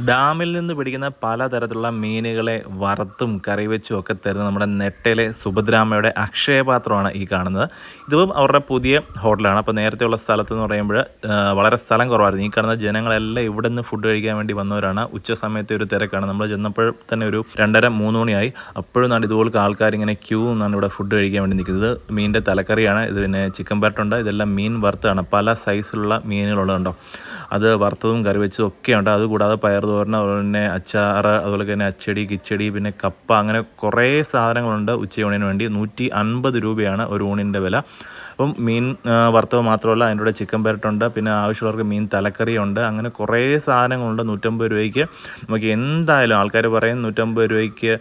ഡാമിൽ നിന്ന് പിടിക്കുന്ന പലതരത്തിലുള്ള മീനുകളെ വറുത്തും കറി വെച്ചും ഒക്കെ തരുന്ന നമ്മുടെ നെട്ടയിലെ സുഭദ്രാമയുടെ അക്ഷയപാത്രമാണ് ഈ കാണുന്നത്. ഇതിപ്പം അവരുടെ പുതിയ ഹോട്ടലാണ്. അപ്പോൾ നേരത്തെയുള്ള സ്ഥലത്ത് എന്ന് പറയുമ്പോൾ വളരെ സ്ഥലം കുറവായിരുന്നു. ഈ കാണുന്ന ജനങ്ങളെല്ലാം ഇവിടെ നിന്ന് ഫുഡ് കഴിക്കാൻ വേണ്ടി വന്നവരാണ്. ഉച്ച സമയത്തെ ഒരു തിരക്കാണ്. നമ്മൾ ചെന്നപ്പോൾ തന്നെ ഒരു രണ്ടര മൂന്ന് മണിയായി. അപ്പോഴും നാട് ഇതുപോലെ ആൾക്കാർ ഇങ്ങനെ ക്യൂ നിന്നാണ് ഇവിടെ ഫുഡ് കഴിക്കാൻ വേണ്ടി നിൽക്കുന്നത്. മീനിന്റെ തലക്കറിയാണ്. ഇത് പിന്നെ ചിക്കൻ പരട്ടുണ്ട് ഇതെല്ലാം മീൻ വറുത്താണ്. പല സൈസിലുള്ള മീനുകളുണ്ടോ അത് വറുത്തതും കറി വെച്ചതും ഒക്കെ ഉണ്ട്. അതുകൂടാതെ പയർ തോരൻ അതുപോലെ തന്നെ അച്ചാറ് അതുപോലെ തന്നെ അച്ചടി കിച്ചടി പിന്നെ കപ്പ അങ്ങനെ കുറേ സാധനങ്ങളുണ്ട് ഉച്ചയൂണിന് വേണ്ടി. നൂറ്റി അൻപത് രൂപയാണ് ഒരു ഊണിന്റെ വില. അപ്പം മീൻ വറുത്തവ് മാത്രമല്ല അതിന്റെ കൂടെ ചിക്കൻ പെരട്ടുണ്ട് പിന്നെ ആവശ്യമുള്ളവർക്ക് മീൻ തലക്കറിയുണ്ട് അങ്ങനെ കുറേ സാധനങ്ങളുണ്ട് നൂറ്റമ്പത് രൂപയ്ക്ക്. നമുക്ക് എന്തായാലും ആൾക്കാർ പറയും നൂറ്റമ്പത് രൂപയ്ക്ക്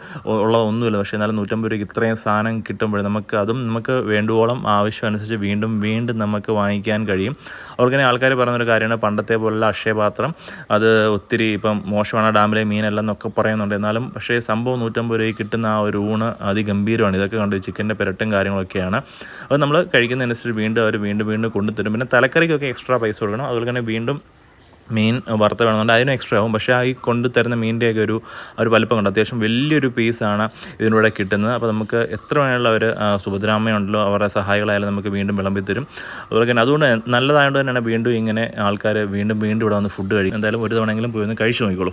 ഉള്ളതൊന്നുമില്ല പക്ഷേ എന്നാലും നൂറ്റമ്പത് രൂപയ്ക്ക് ഇത്രയും സാധനം കിട്ടുമ്പോൾ നമുക്ക് അതും നമുക്ക് വേണ്ടുവോളം ആവശ്യം അനുസരിച്ച് വീണ്ടും വീണ്ടും നമുക്ക് വാങ്ങിക്കാൻ കഴിയും. അതുപോലെ ആൾക്കാർ പറയുന്നൊരു കാര്യമാണ് പണ്ടത്തെ പോലുള്ള അക്ഷയപാത്രം. അത് ഒത്തിരി ഇപ്പം മോശമാണ് ഡാമിലെ മീനല്ല എന്നൊക്കെ പറയുന്നുണ്ട്. എന്നാലും പക്ഷേ സംഭവം നൂറ്റമ്പത് രൂപയ്ക്ക് കിട്ടുന്ന ആ ഒരു ഊണ് അതിഗംഭീരമാണ്. ഇതൊക്കെ കണ്ട് ചിക്കന്റെ പെരട്ടും കാര്യങ്ങളൊക്കെയാണ്. അത് നമ്മൾ കഴിക്കുന്നതനുസരിച്ച് വീണ്ടും അവർ വീണ്ടും വീണ്ടും കൊണ്ടുതരും. പിന്നെ തലക്കറിക്കൊക്കെ എക്സ്ട്രാ പൈസ കൊടുക്കണം. അതുപോലെ തന്നെ വീണ്ടും മീൻ വറുത്ത വേണമെന്നുണ്ട്. അതിനും എക്സ്ട്രാ ആവും. പക്ഷേ ആ ഈ കൊണ്ട് തരുന്ന മീനിന്റെയൊക്കെ ഒരു ഒരു വലിപ്പം കണ്ട് അത്യാവശ്യം വലിയൊരു പീസാണ് ഇതിനൂടെ കിട്ടുന്നത്. അപ്പോൾ നമുക്ക് എത്ര വേണമുള്ള ഒരു സുഭദ്രാമ്മയുണ്ടല്ലോ അവരുടെ സഹായികളായാലും നമുക്ക് വീണ്ടും വിളമ്പി തരും. അതുപോലെ തന്നെ അതുകൊണ്ട് നല്ലതായതുകൊണ്ട് തന്നെയാണ് വീണ്ടും ഇങ്ങനെ ആൾക്കാർ വീണ്ടും വീണ്ടും ഇവിടെ വന്ന് ഫുഡ് കഴിക്കും. എന്തായാലും ഒരു തവണയെങ്കിലും പോയി ഒന്ന് കഴിച്ചു നോക്കിക്കോളൂ.